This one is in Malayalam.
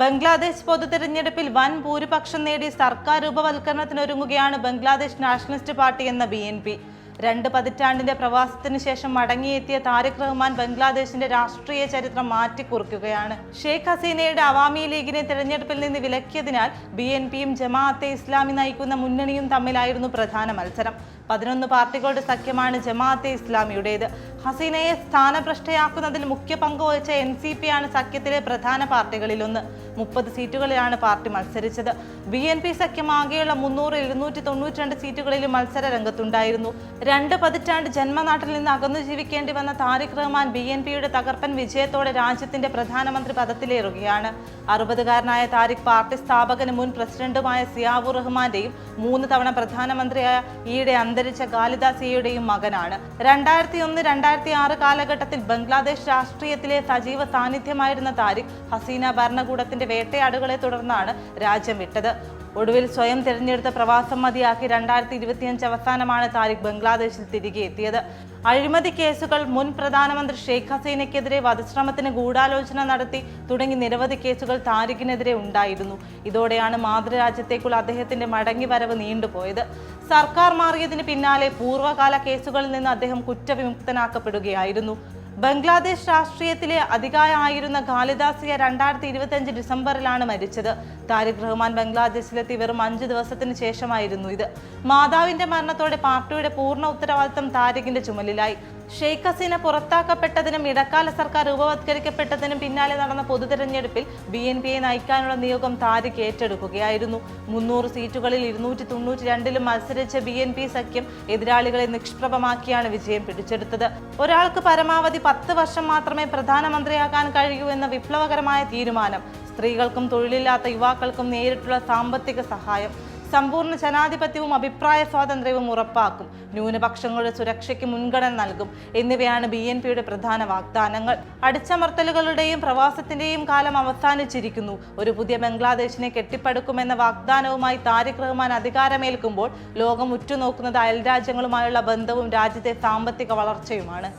ബംഗ്ലാദേശ് പൊതു തെരഞ്ഞെടുപ്പിൽ വൻ ഭൂരിപക്ഷം നേടി സർക്കാർ രൂപവൽക്കരണത്തിനൊരുങ്ങുകയാണ് ബംഗ്ലാദേശ് നാഷണലിസ്റ്റ് പാർട്ടി എന്ന ബി എൻ പി. രണ്ട് പതിറ്റാണ്ടിന്റെ പ്രവാസത്തിന് ശേഷം മടങ്ങിയെത്തിയ താരിഖ് റഹ്മാൻ ബംഗ്ലാദേശിന്റെ രാഷ്ട്രീയ ചരിത്രം മാറ്റിക്കുറിക്കുകയാണ്. ഷെയ്ഖ് ഹസീനയുടെ അവാമി ലീഗിനെ തെരഞ്ഞെടുപ്പിൽ നിന്ന് വിലക്കിയതിനാൽ ബി എൻ പിയും ജമാഅത്തെ ഇസ്ലാമി നയിക്കുന്ന മുന്നണിയും തമ്മിലായിരുന്നു പ്രധാന മത്സരം. പതിനൊന്ന് പാർട്ടികളുടെ സഖ്യമാണ് ജമാഅത്തെ ഇസ്ലാമിയുടേത്. ഹസീനയെ സ്ഥാനഭ്രഷ്ടയാക്കുന്നതിൽ മുഖ്യ പങ്ക് വഹിച്ച എൻ സി പി ആണ് സഖ്യത്തിലെ പ്രധാന പാർട്ടികളിലൊന്ന്. മുപ്പത് സീറ്റുകളിലാണ് പാർട്ടി മത്സരിച്ചത്. ബി എൻ പി സഖ്യം ആകെയുള്ള മുന്നൂറ് ഇരുന്നൂറ്റി തൊണ്ണൂറ്റി രണ്ട് സീറ്റുകളിലും മത്സര രംഗത്തുണ്ടായിരുന്നു രണ്ട് പതിറ്റാണ്ട് ജന്മനാട്ടിൽ നിന്ന് അകന്നു ജീവിക്കേണ്ടി വന്ന താരിഖ് റഹ്മാൻ ബി എൻ പിയുടെ തകർപ്പൻ വിജയത്തോടെ രാജ്യത്തിന്റെ പ്രധാനമന്ത്രി പദത്തിലേറുകയാണ്. അറുപതുകാരനായ താരിഖ് പാർട്ടി സ്ഥാപകനും മുൻ പ്രസിഡന്റുമായ സിയാബു റഹ്മാന്റെയും മൂന്ന് തവണ പ്രധാനമന്ത്രിയായ ഈയിടെ അന്തരിച്ച കാളിദാസിയുടെയും മകനാണ്. രണ്ടായിരത്തി ഒന്ന് രണ്ടായിരത്തി ആറ് കാലഘട്ടത്തിൽ ബംഗ്ലാദേശ് രാഷ്ട്രീയത്തിലെ സജീവ സാന്നിധ്യമായിരുന്ന താരിഖ് ഹസീന ഭരണകൂടത്തിന്റെ വേട്ടയാടുകളെ തുടർന്നാണ് രാജ്യം വിട്ടത്. ഒടുവിൽ സ്വയം തിരഞ്ഞെടുത്ത പ്രവാസം മതിയാക്കി രണ്ടായിരത്തി ഇരുപത്തിയഞ്ച് അവസാനമാണ് താരിഖ് ബംഗ്ലാദേശിൽ തിരികെ എത്തിയത്. അഴിമതി കേസുകൾ മുൻ പ്രധാനമന്ത്രി ഷെയ്ഖ് ഹസീനയ്ക്കെതിരെ വധശ്രമത്തിന് ഗൂഢാലോചന നടത്തി തുടങ്ങി നിരവധി കേസുകൾ താരിഖിനെതിരെ ഉണ്ടായിരുന്നു. ഇതോടെയാണ് മാതൃരാജ്യത്തേക്കുള്ള അദ്ദേഹത്തിന്റെ മടങ്ങിവരവ് നീണ്ടുപോയത്. സർക്കാർ മാറിയതിന് പിന്നാലെ പൂർവകാല കേസുകളിൽ നിന്ന് അദ്ദേഹം കുറ്റവിമുക്തനാക്കപ്പെടുകയായിരുന്നു. ബംഗ്ലാദേശ് രാഷ്ട്രീയത്തിലെ അധികായായിരുന്ന ഖാലിദാസിയ രണ്ടായിരത്തി ഇരുപത്തിയഞ്ച് ഡിസംബറിലാണ് മരിച്ചത്. താരിഖ് റഹ്മാൻ ബംഗ്ലാദേശിലെത്തി വെറും അഞ്ച് ദിവസത്തിന് ശേഷമായിരുന്നു ഇത്. മാതാവിന്റെ മരണത്തോടെ പാർട്ടിയുടെ പൂർണ ഉത്തരവാദിത്തം താരിഖിന്റെ ചുമലിലായി. ഷെയ്ഖ് ഹസീന പുറത്താക്കപ്പെട്ടതിനും ഇടക്കാല സർക്കാർ രൂപവത്കരിക്കപ്പെട്ടതിനും പിന്നാലെ നടന്ന പൊതുതെരഞ്ഞെടുപ്പിൽ ബി എൻ പിയെ നയിക്കാനുള്ള നിയോഗം താരിഖ് ഏറ്റെടുക്കുകയായിരുന്നു. മുന്നൂറ് സീറ്റുകളിൽ ഇരുന്നൂറ്റി തൊണ്ണൂറ്റി രണ്ടിലും മത്സരിച്ച ബി എൻ പി സഖ്യം എതിരാളികളെ നിഷ്പ്രഭമാക്കിയാണ് വിജയം പിടിച്ചെടുത്തത്. ഒരാൾക്ക് പരമാവധി പത്ത് വർഷം മാത്രമേ പ്രധാനമന്ത്രിയാകാൻ കഴിയൂ എന്ന വിപ്ലവകരമായ തീരുമാനം. സ്ത്രീകൾക്കും തൊഴിലില്ലാത്ത യുവാക്കൾക്കും നേരിട്ടുള്ള സാമ്പത്തിക സഹായം. സമ്പൂർണ ജനാധിപത്യവും അഭിപ്രായ സ്വാതന്ത്ര്യവും ഉറപ്പാക്കും. ന്യൂനപക്ഷങ്ങളുടെ സുരക്ഷയ്ക്ക് മുൻഗണന നൽകും. എന്നിവയാണ് ബി എൻ പിയുടെ പ്രധാന വാഗ്ദാനങ്ങൾ. അടിച്ചമർത്തലുകളുടെയും പ്രവാസത്തിന്റെയും കാലം അവസാനിച്ചിരിക്കുന്നു. ഒരു പുതിയ ബംഗ്ലാദേശിനെ കെട്ടിപ്പടുക്കുമെന്ന വാഗ്ദാനവുമായി താരിഖ് റഹ്മാൻ അധികാരമേൽക്കുമ്പോൾ ലോകം ഉറ്റുനോക്കുന്നത് അയൽരാജ്യങ്ങളുമായുള്ള ബന്ധവും രാജ്യത്തെ സാമ്പത്തിക വളർച്ചയുമാണ്.